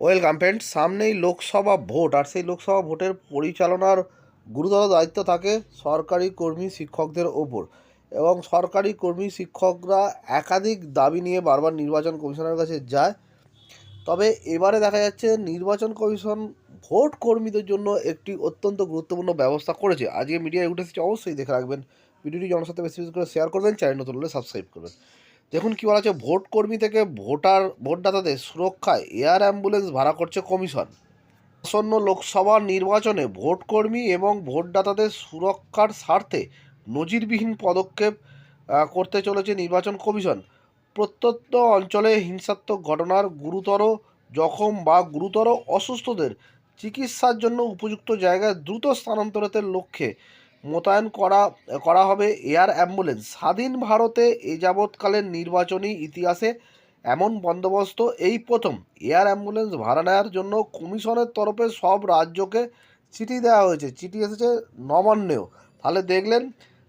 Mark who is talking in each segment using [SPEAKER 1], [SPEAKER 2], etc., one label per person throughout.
[SPEAKER 1] Welcome friend সামনেই Lok Sabha vote আর সেই লোকসভা ভোটের পরিচালনার গুরুতর দায়িত্ব থাকে সরকারি কর্মী শিক্ষকদের ওপর এবং সরকারি কর্মী শিক্ষকরা একাধিক দাবি নিয়ে বারবার নির্বাচন কমিশনের কাছে যায়। তবে এবারে দেখা যাচ্ছে নির্বাচন কমিশন ভোট কর্মীদের জন্য একটি অত্যন্ত গুরুত্বপূর্ণ ব্যবস্থা করেছে। আজকে মিডিয়ায় উঠে এসেছে অবশ্যই দেখে রাখবেন। ভিডিওটি জনের সাথে বেশি বেশি করে শেয়ার করবেন চ্যানেল নতুন হলে সাবস্ক্রাইব করবেন। দেখুন কী বলা আছে ভোট কর্মী থেকে ভোটার, ভোটদাতাদের সুরক্ষায় এয়ার অ্যাম্বুলেন্স ভাড়া করছে কমিশন। আসন্ন লোকসভা নির্বাচনে ভোট কর্মী এবং ভোটদাতাদের সুরক্ষার স্বার্থে নজিরবিহীন পদক্ষেপ করতে চলেছে নির্বাচন কমিশন। প্রত্যন্ত অঞ্চলে হিংসাত্মক ঘটনার গুরুতর জখম বা গুরুতর অসুস্থদের চিকিৎসার জন্য উপযুক্ত জায়গায় দ্রুত স্থানান্তরিতের লক্ষ্যে মোতায়েন করা করা হবে এয়ার অ্যাম্বুলেন্স। স্বাধীন ভারতে এ যাবৎকালের নির্বাচনী ইতিহাসে এমন বন্দোবস্ত, এই প্রথম। এয়ার অ্যাম্বুলেন্স ভাড়া নেওয়ার জন্য কমিশনের তরফে সব রাজ্যকে চিঠি দেওয়া হয়েছে। চিঠি এসেছে নবান্নেও। তাহলে দেখলেন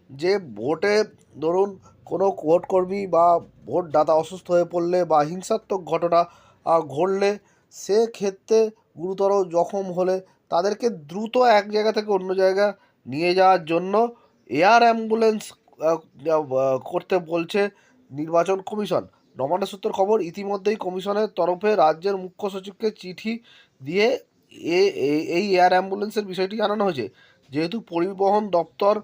[SPEAKER 1] যে ভোটে ধরুন কোনো ভোটকর্মী বা ভোট ভোটদাতা অসুস্থ হয়ে পড়লে বা হিংসাত্মক ঘটনা ঘটলে সেক্ষেত্রে গুরুতর জখম হলে তাদেরকে দ্রুত এক জায়গা থেকে অন্য জায়গা নিয়ে যাওয়ার জন্য এয়ার অ্যাম্বুলেন্স করতে বলছে নির্বাচন কমিশন। নবান্ন সূত্রের খবর, ইতিমধ্যেই কমিশনের তরফে রাজ্যের মুখ্য সচিবকে চিঠি দিয়ে এ- এই এয়ার অ্যাম্বুলেন্সের বিষয়টি জানানো হয়েছে। যেহেতু পরিবহন দপ্তর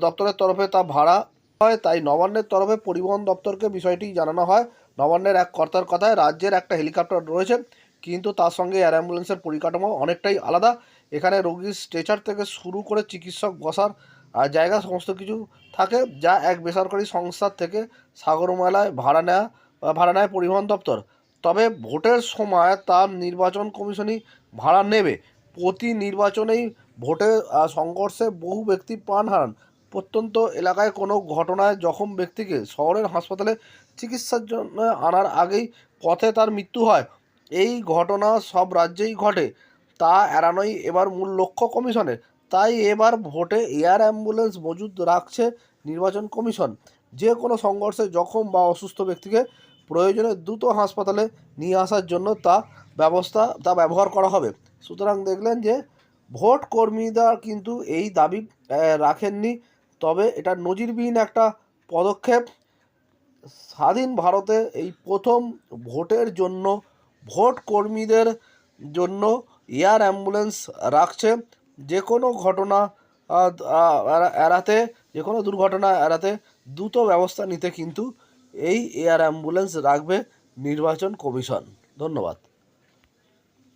[SPEAKER 1] দপ্তরের তরফে তা ভাড়া হয়, তাই নবান্নের তরফে পরিবহন দপ্তরকে বিষয়টি জানানো হয়। নবান্নের এক কর্তার কথায় রাজ্যের একটা হেলিকপ্টার রয়েছে। কিন্তু তার সঙ্গে এয়ার অ্যাম্বুলেন্সের পরিকাঠামো অনেকটাই আলাদা। এখানে রোগীর স্ট্রেচার থেকে শুরু করে চিকিৎসক বসার জায়গা সমস্ত কিছু থাকে যা এক বেসরকারি সংস্থার থেকে সাগরমালায় ভাড়া নেওয়া ভাড়া নেয় পরিবহন দপ্তর। তবে ভোটের সময় তার নির্বাচন কমিশনই ভাড়া নেবে। প্রতি নির্বাচনেই আহ, সংঘর্ষে বহু ব্যক্তি প্রাণ হারান। প্রত্যন্ত এলাকায় কোনো ঘটনায় জখম ব্যক্তিকে শহরের হাসপাতালে চিকিৎসার জন্য আনার আগেই পথে তার মৃত্যু হয়। এই ঘটনা সব রাজ্যেই ঘটে, তা এড়ানোই এবার মূল লক্ষ্য কমিশনের তাই এবার ভোটে এয়ার অ্যাম্বুলেন্স মজুদ রাখছে নির্বাচন কমিশন। যে কোনো সংঘর্ষে জখম বা অসুস্থ ব্যক্তিকে প্রয়োজনে দ্রুত হাসপাতালে নিয়ে আসার জন্য তা ব্যবস্থা, তা ব্যবহার করা হবে। সুতরাং দেখলেন যে, ভোট কর্মীরা কিন্তু এই দাবি রাখেননি। তবে এটা নজিরবিহীন একটা পদক্ষেপ। স্বাধীন ভারতে এই প্রথম ভোটের জন্য ভোট কর্মীদের জন্য এয়ার অ্যাম্বুলেন্স রাখছে। যে কোনো ঘটনা এড়াতে যে কোনো দুর্ঘটনা এড়াতে দ্রুত ব্যবস্থা নিতে কিন্তু এই এয়ার অ্যাম্বুলেন্স রাখবে নির্বাচন কমিশন। ধন্যবাদ।